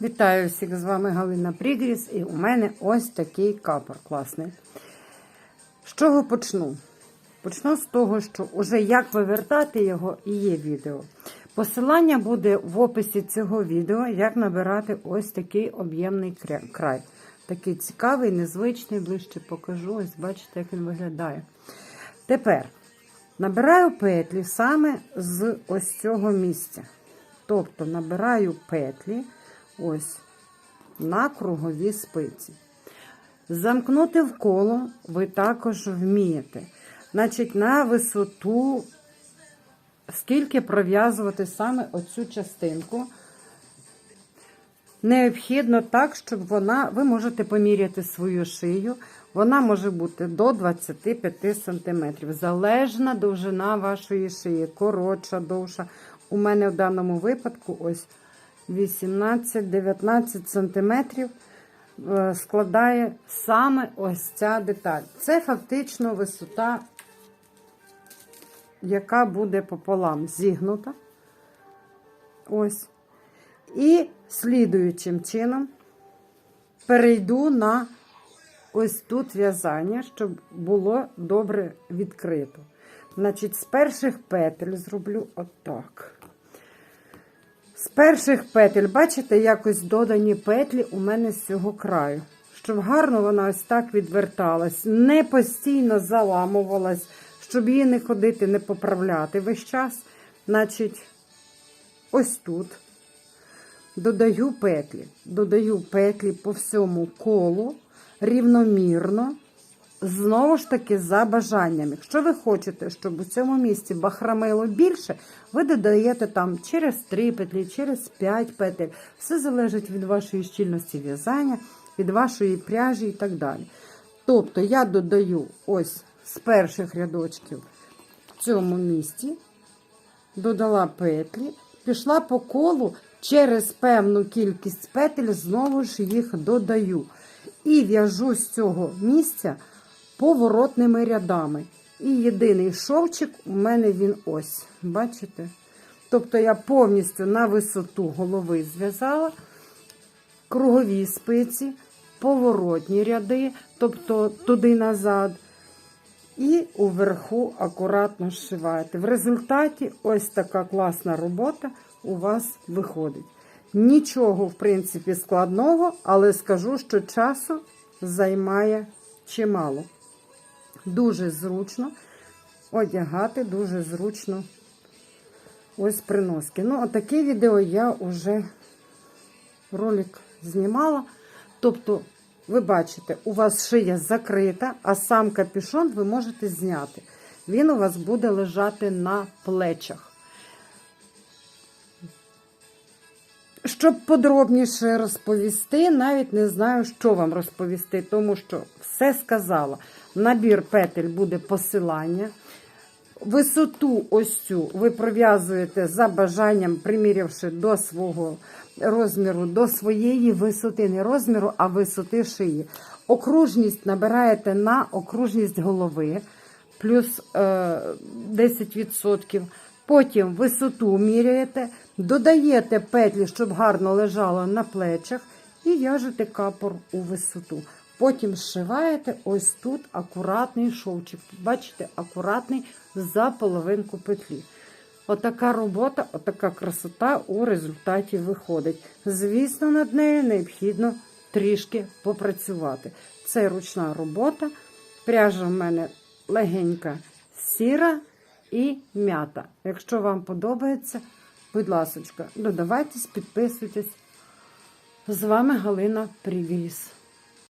Вітаю всіх з вами Галина Прігріс, і у мене ось такий капор класний. З чого почну? Почну з того, що вже як вивертати його і є відео. Посилання буде в описі цього відео, як набирати ось такий об'ємний край. Такий цікавий, незвичний, ближче покажу. Ось бачите, як він виглядає. Тепер набираю петлі саме з ось цього місця. Тобто набираю петлі ось на кругові спиці. Замкнути в коло ви також вмієте. Значить, на висоту, скільки пров'язувати саме оцю частинку. Необхідно так, щоб вона, ви можете поміряти свою шию. Вона може бути до 25 см. Залежна довжина вашої шиї, коротша, довша. У мене в даному випадку ось 18-19 см е, складає саме ось ця деталь. Це фактично висота, яка буде пополам зігнута. Ось. І слідуючим чином перейду на ось тут в'язання, щоб було добре відкрито. Значить, з перших петель зроблю отак. З перших петель, бачите, якось додані петлі у мене з цього краю. Щоб гарно вона ось так відверталась, не постійно заламувалась, щоб її не ходити, не поправляти весь час. Значить, ось тут додаю петлі. Додаю петлі по всьому колу рівномірно. Знову ж таки, за бажанням. Якщо ви хочете, щоб у цьому місці бахрамило більше, ви додаєте там через 3 петлі, через 5 петель. Все залежить від вашої щільності в'язання, від вашої пряжі і так далі. Тобто я додаю ось з перших рядочків в цьому місці, додала петлі, пішла по колу через певну кількість петель, знову ж їх додаю. І в'яжу з цього місця поворотними рядами. І єдиний шовчик у мене він ось. Бачите? Тобто я повністю на висоту голови зв'язала кругові спиці, поворотні ряди, тобто туди назад. І уверху акуратно зшиваєте. В результаті ось така класна робота у вас виходить. Нічого, в принципі, складного, але скажу, що часу займає чимало. Дуже зручно одягати, дуже зручно ось приноски. Ну, отаке відео я вже ролик знімала. Тобто, ви бачите, у вас шия закрита, а сам капюшон ви можете зняти. Він у вас буде лежати на плечах. Щоб подробніше розповісти, навіть не знаю, що вам розповісти, тому що все сказала. Набір петель буде посилання. Висоту ось цю ви пров'язуєте за бажанням, примірявши до свого розміру, до своєї висоти, не розміру, а висоти шиї. Окружність набираєте на окружність голови плюс е, 10%. Потім висоту міряєте, додаєте петлі, щоб гарно лежало на плечах, і в'яжете капор у висоту. Потім зшиваєте ось тут акуратний шовчик. Бачите, акуратний за половинку петлі. Отака робота, отака красота у результаті виходить. Звісно, над нею необхідно трішки попрацювати. Це ручна робота. Пряжа в мене легенька сіра і м'ята. Якщо вам подобається, будь ласка, додавайтесь, підписуйтесь. З вами Галина Привіз.